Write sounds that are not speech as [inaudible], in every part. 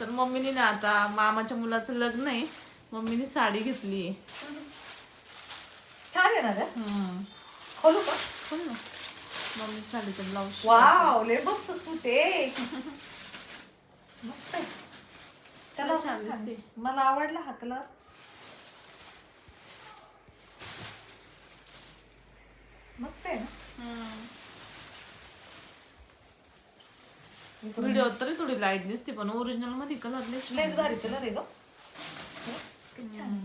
तर मम्मीने ना आता मामाच्या मुलाचं लग्न आहे. मम्मीने साडी घेतली छान आहे. ना खोलू का? ना. मम्मी साडीचं ब्लाऊज वाव लय मस्त सूट आहे. मस्त आहे. त्याला छान छान दिसते. मला आवडला हा कलर. मस्त आहे ना? व्हिडिओ तरी थोडी लाइट दिसते पण ओरिजिनलमध्ये कलर लय छान लयच भारी कलर आहे ग किती छान.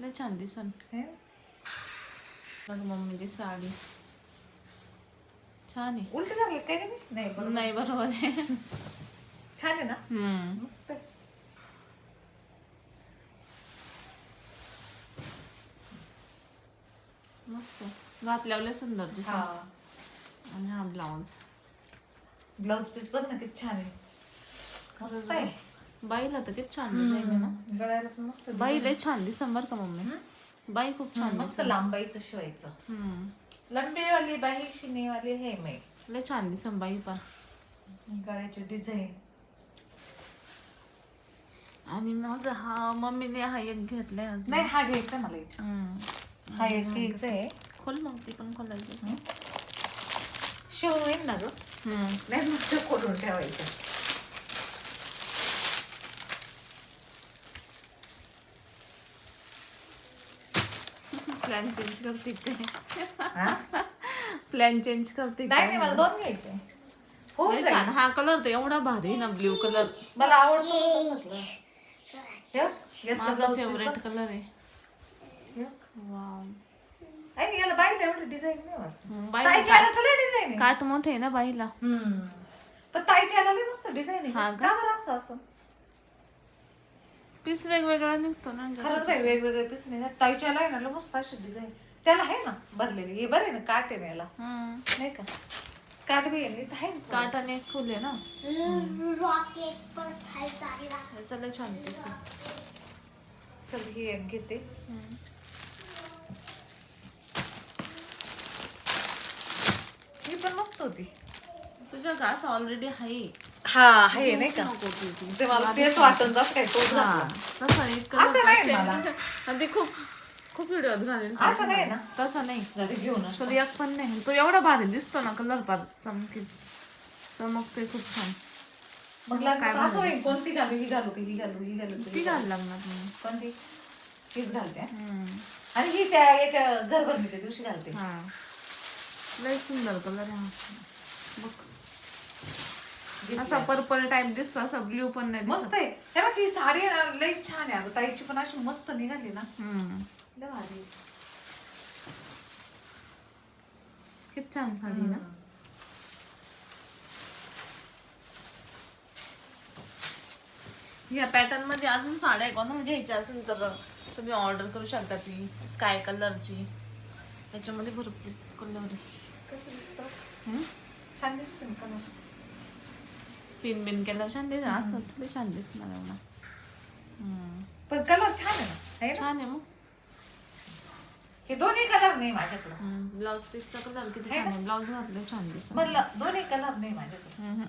लय छान दिसन. हे? बघ मम्मीची साडी. छान आहे. उलट झाले काय रे मी? नाही बरोबर. नाही बरोबर आहे. छान आहे ना? हम्म. मस्त आहे. मस्त. घातल्यावर लय सुंदर दिसत हा. आणि हा ब्लाऊज ब्लाउज पीस बघ ना किती छान आहे. मस्त आहे. बाईला तर किती छान डिझाईन आहे ना. गळ्याला पण मस्त बाई लय छान दिसन बरं का मम्मी. बाई खूप छान मस्त लांबाईचं शिवायचं. लंबीवाली बाई शिनेवाली हे मी लय छान दिसन बाई पण. गळ्याची डिझाईन आणि माझा हा मम्मीने हा एक घेतलाय. नाही हा घ्यायचा मला एक. हा एक घ्यायचा आहे. खोल मग ती पण खोलायची. शिवून होईल ना ग. हम्म. नाही खोलून ठेवायचं प्लॅन चेंज करते हा? प्लॅन चेंज करते नाही नाही मला दोन घ्यायचे हो लय छान हा कलर तर एवढा भारी आहे ना ब्ल्यू कलर मला आवडतो. ठेव. यातलं माझा piece फेवरेट. कलर आहे ठेव. वाव आई, याला बाईला एवढं डिझाईन नाही वाटत. ताईच्या याला तर डिझाईन आहे. काट मोठे आहे ना बाईला. हम्म. पण ताईच्या याला लय मस्त डिझाईन हा आहे का? का बरं असं असं? पीस वेगवेगळा निघतो ना खरंच बाई वेगवेगळे पीस नाही ताईच्या याला आहे ना लय मस्त अशी डिझाईन त्याला आहे ना भरलेली. हे बरं आहे ना काट आहे ना याला. हम्म. नाही का? काट बी आहे ना, इथं आहे ना. थोडं. काट आणि एक फुल आहे ना? रॉकेट पण खायचा आहे. ना. याचा लय छान दिसत चल ही एक घेते. ही पण मस्त होती. तुझ्या घास ऑलरेडी आहे. हा आहे नाही का? नको ती ती. ते मला तेच वाटून जसं काय तोच हा, घातला. तसा एक असं color नाही मला. आणि ते खूप खूप व्हिडिओ घालेल असं नाही ना? तसा नाही. जरी घेऊन असं. कधी एक पण नाही. तो एवढा भारी दिसतो ना कलर पार चमकी चमकते खूप छान. मग लग्नात असं होईल. कोणती घालू? ही घालू का ही घालू? ही घालू का, ती ही घाल लागणार तुम्ही? कोणती? हीच घालते. आणि ही त्या याच्या घरभरणीच्या दिवशी घालते. हा. लय सुंदर कलर आहे बघ. असा पर्पल टाइप दिसतो असा ब्ल्यू पण नाही मस्त आहे. हे बघ ही साडी आहे ना लई छान आहे. अगं ताईची पण अशी मस्त निघाली ना. लय भारी आहे. किती छान साडी ना. या पॅटर्नमध्ये अजून साड्या कोणाला घ्यायच्या असेल तर तुम्ही ऑर्डर करू शकता ती. स्काय कलरची त्याच्यामध्ये भरपूर कलर आहे. कसं दिसतं? छान दिसतं ना कलर पिन बिन केल्यावर छान दिसत. असं थोडी छान दिसणार एवढा. पण कलर छान आहे ना? ना? छान आहे मग. हे दोन्ही कलर नाही माझ्याकडं. ब्लाउज पीसचा कलर किती छान आहे. ब्लाउज घातलं छान दिसत. म्हणलं दोन्ही कलर नाही माझ्याकडे.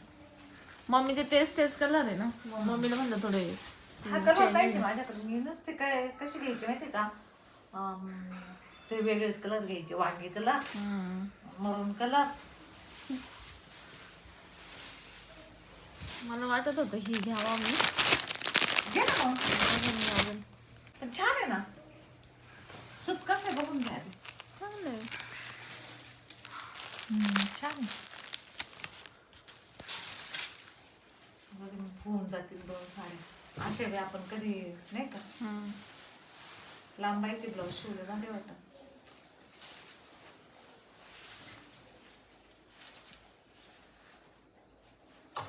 मम्मीचे तेच तेच कलर आहे ना? मम्मीला म्हणलं थोडे हा कलर पाहिजे माझ्याकडे. मी नसते काय कशी घ्यायची माहिती का? ते वेगळेच कलर घ्यायचे. वांगी कलर हम्म. मरून कलर मला वाटत होतं ही घ्यावा मी घे ना मग बघून घ्यावं. पण छान आहे ना सूत कसं आहे बघून घ्या आधी. चांगलं आहे. छान आहे बघ, होऊन जातील दोन साडी असे बी आपण कधी नाही का हम्म. लांबायचे ब्लाऊज शिवले ना ते वाटत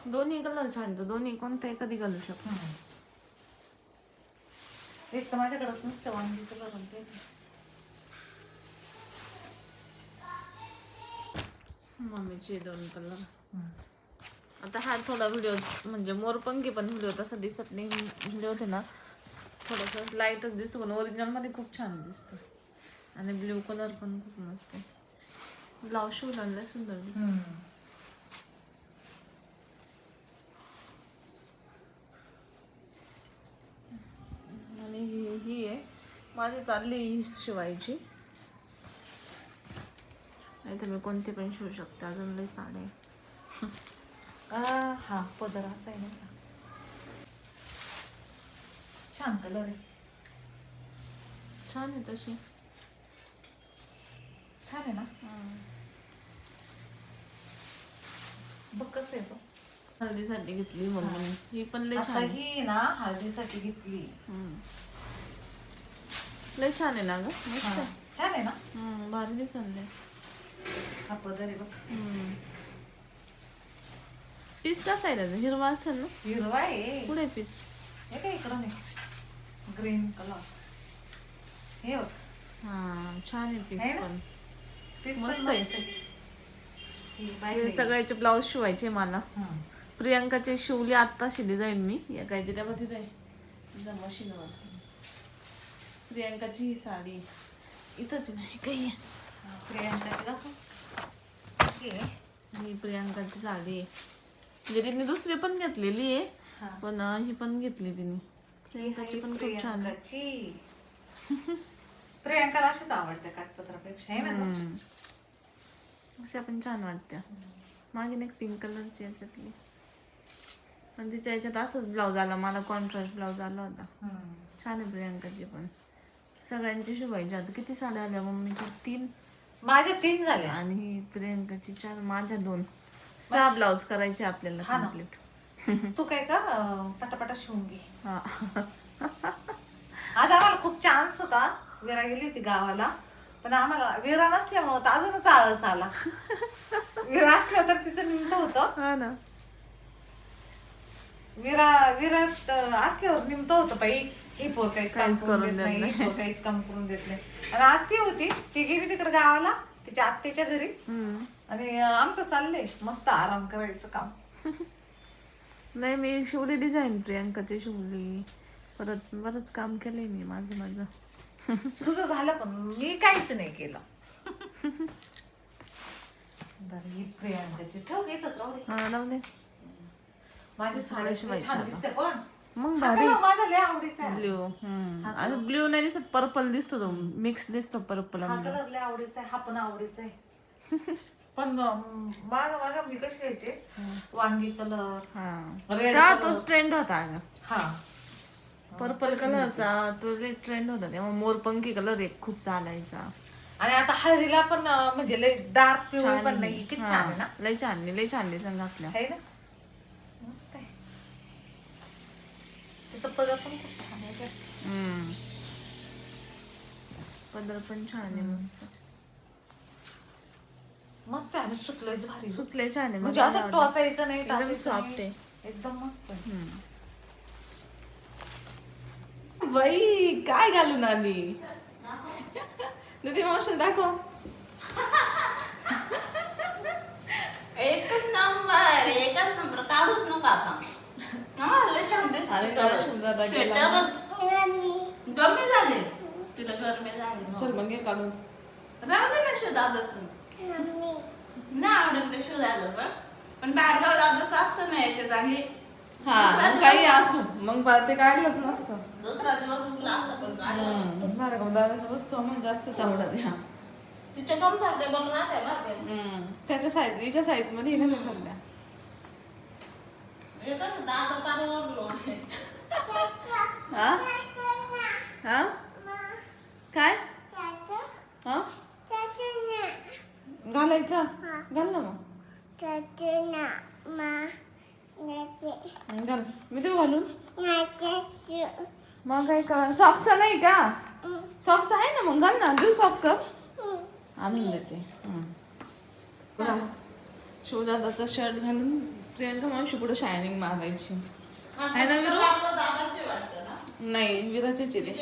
दोन्ही कलर छान आहे. दोन्ही कोणते कधी घालू शकतो एक तर माझ्याकडेच नुसतं वांगी कलर मम्मीचे दोन कलर आता हा थोडा व्हिडिओ म्हणजे मोरपंखी पण व्हिडिओ तसा दिसत नाही. व्हिडिओ होते ना थोडस लाईटच दिसतो पण ओरिजिनलमध्ये खूप छान दिसतो आणि ब्ल्यू कलर पण खूप मस्त आहे. ब्लाऊज शिवला सुंदर दिसतो माझी चालली ही शिवायची. नाही मी कोणते पण शिवू शकते. अजून लई आहे. आ, हा पदर असा आहे का? छान कलर आहे. छान आहे तशी. छान आहे ना? बघ कसं आहे तो हळदीसाठी घेतली मम्मी ही पण लई छान आहे. ही ना हळदीसाठी घेतली. लई छान आहे ना ग? मस्त आहे. छान आहे ना? हम्म, भारी दिसले हा पदर आहे बघ. पीस कसा आहे त्याचा? हिरवा असेल ना? हिरवा आहे. पुढे पीस? हे काय इकडं नाही. Green colour. हे बघ. हा छान आहे पीस आहे ना? पण. पीस मस्त पण आहे. मस्त आहे. ही बाई हे आहे. सगळ्याचे ब्लाऊज शिवायचे मला. हं. प्रियांकाचे शिवले आत्ताशी डिझाईन मी. या काय त्या तिथे आहे मशीनवर. प्रियांकाची ही साडी. इथंच नाही काही प्रियांकाची दाखव. आहे. ही प्रियांकाची साडी आहे. म्हणजे तिने दुसरी पण घेतलेली आहे. पण ही पण घेतली तिने. प्रियांकाची पण खूप छान प्रियांकाला अशीच आवडते कागपत्रापेक्षा आहे ना हम्म. अशा पण छान वाटत्या. माझी एक पिंक कलरची याच्यातली? पण तिच्या याच्यात असंच ब्लाऊज आला मला कॉन्ट्रास्ट ब्लाऊज आला होता. छान आहे प्रियांकाची पण. सगळ्यांची शिवायची आता किती साड्या आल्या? मम्मीच्या तीन. माझ्या तीन झाल्या. आणि प्रियांकाची चार माझ्या दोन. सहा ब्लाऊज करायचे आपल्याला हा ना. कंप्लीट तू काय अं, पटापटा शिवून घे. हा. आज आम्हाला खूप चान्स होता. विरा गेली होती गावाला. पण आम्हाला विरा नसल्यामुळं तर अजूनच आळस आला. विरा असल्यावर तर तिचं निमित्त होतं. हा ना. विरा विरात असल्यावर निमित्त होतं बाई. हे पोर काहीच काम काहीच करून देत नाही हे पोर काहीच काम करून देत नाही. आणि आज ती होती ती गेली तिकडे गावाला तिच्या आत्याच्या घरी. आणि आमचं चाललंय मस्त आराम करायचं काम. [laughs] नाही मी शिवली डिझाईन प्रियांकाची शिवली. परत बरंच काम केलंय मी माझं माझं. [laughs] तुझं झालं पण मी काहीच नाही केलं. [laughs] बरं ही प्रियांकाची. ठेव येतच राहू दे. हा लावले माझी साडी शिवायची छान. दिसते पण मग भारी कलर माझा लय आवडीचा आहे. ब्ल्यू आणि ब्ल्यू नाही दिसत पर्पल दिसतो तो. मिक्स दिसतो पर्पल हा कलर लय आवडीचा आहे हा पण आवडीचा आहे. पण माग माग मी कशी घ्यायचे? वांगी कलर हा. Red का color. तोच ट्रेंड होता अगं? हा. पर्पल कलरचा तो ट्रेंड होता. तेव्हा मोरपंखी कलर एक खूप चालायचा. आणि आता हळदीला पण अं, म्हणजे लय डार्क पिवळी पण नाही. किती छान आहे ना? लय छान लय छान दिसन घातल्या आहे ना? मस्त आहे. तिचं पदर पण खूप छान आहे गं. हम्म. पदर पण छान आहे मस्त मस्त आहे आणि सुतलंच भारी गं. सुतले छान आहे म्हणजे असं. टोचायचं नाही एकदम टाचायचं soft नाही. एकदम मस्त आहे. हम्म. बाई काय घालून आली दीदी मोशन दाखव एकच नंबर एकच नंबर काढूच नको आता हा, लय छान दिसते अरे, कलर. काय सुंदर दाखवला. स्वेटरच गरमी झाले. तुला गरमी झाली चल मग हे काढून. राहू दे ना दादाच नाही आवडेल ते पण बारगाव दादाच असतं ना याच्या जागी. हा काही असू. मग ते काढलंच नसतं. दुसरा दिवस उठला असता पण काढलं बरं का दादाचं वस्तू मग जास्तच आवडत ह्या तिच्या कम्फर्टेबल राहते ना त्याच्या साईज हिच्या साईजमध्ये ना सध्या. हे कसं दादा पार ओरलो हा हा काय हा घालायचा घाल ना मग घाल मी देऊ घालून मग काय का सॉक्स नाही का सॉक्स आहे ना मग घाल ना देऊ सॉक्स आणून देते हम्म. शिवदादाचा शर्ट घालून प्रियंका मावशी पुढे शायनिंग मारायची आहे ना विरू नाही विराचे चिरे